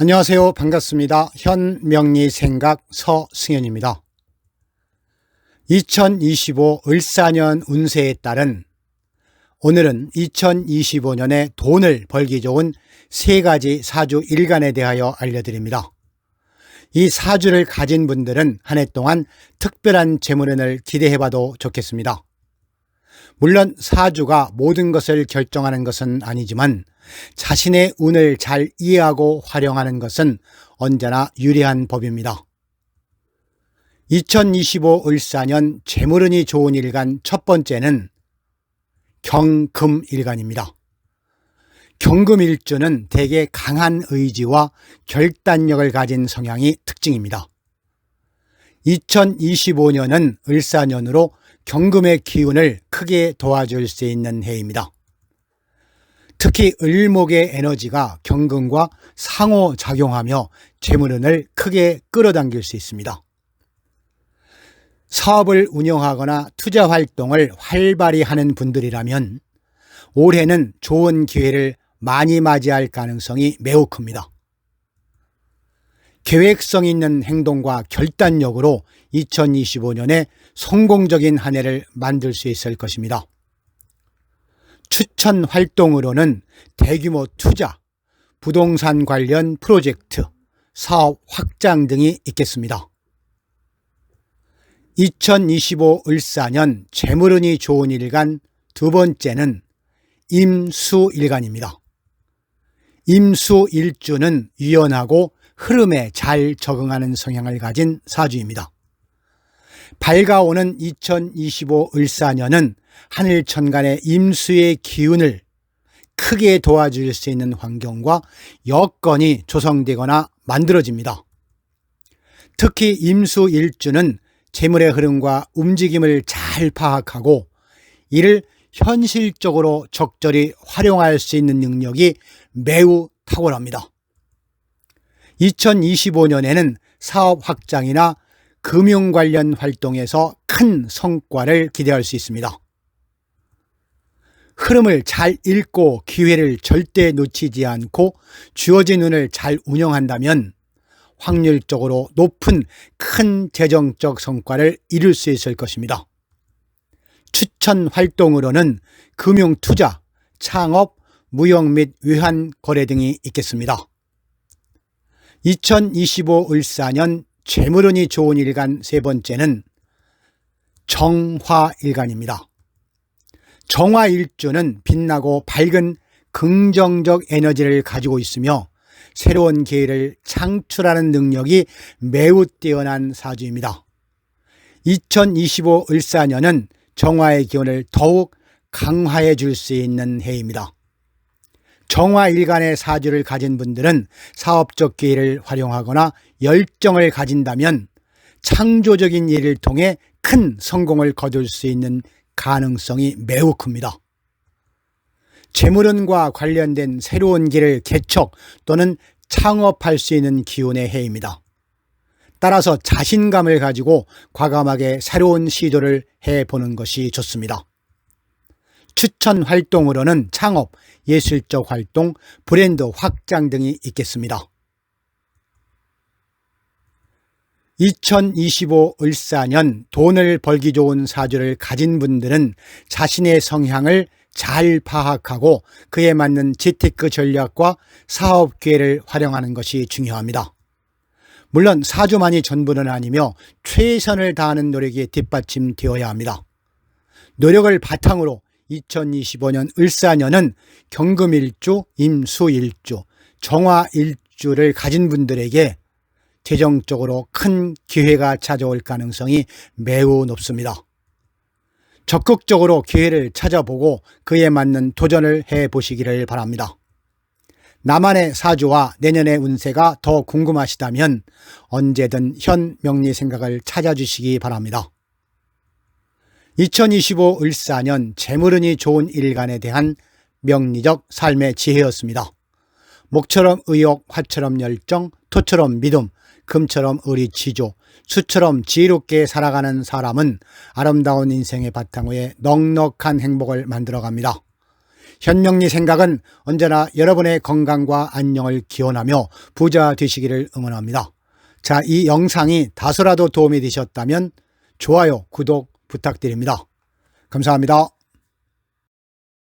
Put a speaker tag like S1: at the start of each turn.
S1: 안녕하세요. 반갑습니다. 현명리 생각 서승현입니다. 2025 을사년 운세에 따른 오늘은 2025년에 돈을 벌기 좋은 세 가지 사주 일간에 대하여 알려드립니다. 이 사주를 가진 분들은 한 해 동안 특별한 재물운을 기대해봐도 좋겠습니다. 물론 사주가 모든 것을 결정하는 것은 아니지만 자신의 운을 잘 이해하고 활용하는 것은 언제나 유리한 법입니다. 2025 을사년 재물운이 좋은 일간 첫 번째는 경금일간입니다. 경금일주는 대개 강한 의지와 결단력을 가진 성향이 특징입니다. 2025년은 을사년으로 경금의 기운을 크게 도와줄 수 있는 해입니다. 특히 을목의 에너지가 경금과 상호작용하며 재물운을 크게 끌어당길 수 있습니다. 사업을 운영하거나 투자 활동을 활발히 하는 분들이라면 올해는 좋은 기회를 많이 맞이할 가능성이 매우 큽니다. 계획성 있는 행동과 결단력으로 2025년에 성공적인 한 해를 만들 수 있을 것입니다. 추천 활동으로는 대규모 투자, 부동산 관련 프로젝트, 사업 확장 등이 있겠습니다. 2025 을사년 재물운이 좋은 일간 두 번째는 임수일간입니다. 임수일주는 유연하고 흐름에 잘 적응하는 성향을 가진 사주입니다. 밝아오는 2025 을사년은 하늘 천간의 임수의 기운을 크게 도와줄 수 있는 환경과 여건이 조성되거나 만들어집니다. 특히 임수 일주는 재물의 흐름과 움직임을 잘 파악하고 이를 현실적으로 적절히 활용할 수 있는 능력이 매우 탁월합니다. 2025년에는 사업 확장이나 금융 관련 활동에서 큰 성과를 기대할 수 있습니다. 흐름을 잘 읽고 기회를 절대 놓치지 않고 주어진 운을 잘 운영한다면 확률적으로 높은 큰 재정적 성과를 이룰 수 있을 것입니다. 추천 활동으로는 금융 투자, 창업, 무역 및 외환 거래 등이 있겠습니다. 2025 을사년 재물운이 좋은 일간 세 번째는 정화일간입니다. 정화일주는 빛나고 밝은 긍정적 에너지를 가지고 있으며 새로운 기회를 창출하는 능력이 매우 뛰어난 사주입니다. 2025 을사년은 정화의 기운을 더욱 강화해 줄 수 있는 해입니다. 정화 일간의 사주를 가진 분들은 사업적 기회를 활용하거나 열정을 가진다면 창조적인 일을 통해 큰 성공을 거둘 수 있는 가능성이 매우 큽니다. 재물운과 관련된 새로운 길을 개척 또는 창업할 수 있는 기운의 해입니다. 따라서 자신감을 가지고 과감하게 새로운 시도를 해보는 것이 좋습니다. 추천 활동으로는 창업, 예술적 활동, 브랜드 확장 등이 있겠습니다. 2025 을사년 돈을 벌기 좋은 사주를 가진 분들은 자신의 성향을 잘 파악하고 그에 맞는 재테크 전략과 사업 기회를 활용하는 것이 중요합니다. 물론 사주만이 전부는 아니며 최선을 다하는 노력이 뒷받침되어야 합니다. 노력을 바탕으로 2025년 을사년은 경금일주, 임수일주, 정화일주를 가진 분들에게 재정적으로 큰 기회가 찾아올 가능성이 매우 높습니다. 적극적으로 기회를 찾아보고 그에 맞는 도전을 해 보시기를 바랍니다. 나만의 사주와 내년의 운세가 더 궁금하시다면 언제든 현 명리 생각을 찾아주시기 바랍니다. 2025 을사년 재물운이 좋은 일간에 대한 명리적 삶의 지혜였습니다. 목처럼 의욕, 화처럼 열정, 토처럼 믿음, 금처럼 의리 지조, 수처럼 지혜롭게 살아가는 사람은 아름다운 인생의 바탕 위에 넉넉한 행복을 만들어갑니다. 현명리 생각은 언제나 여러분의 건강과 안녕을 기원하며 부자 되시기를 응원합니다. 자, 이 영상이 다소라도 도움이 되셨다면 좋아요, 구독 부탁드립니다. 감사합니다.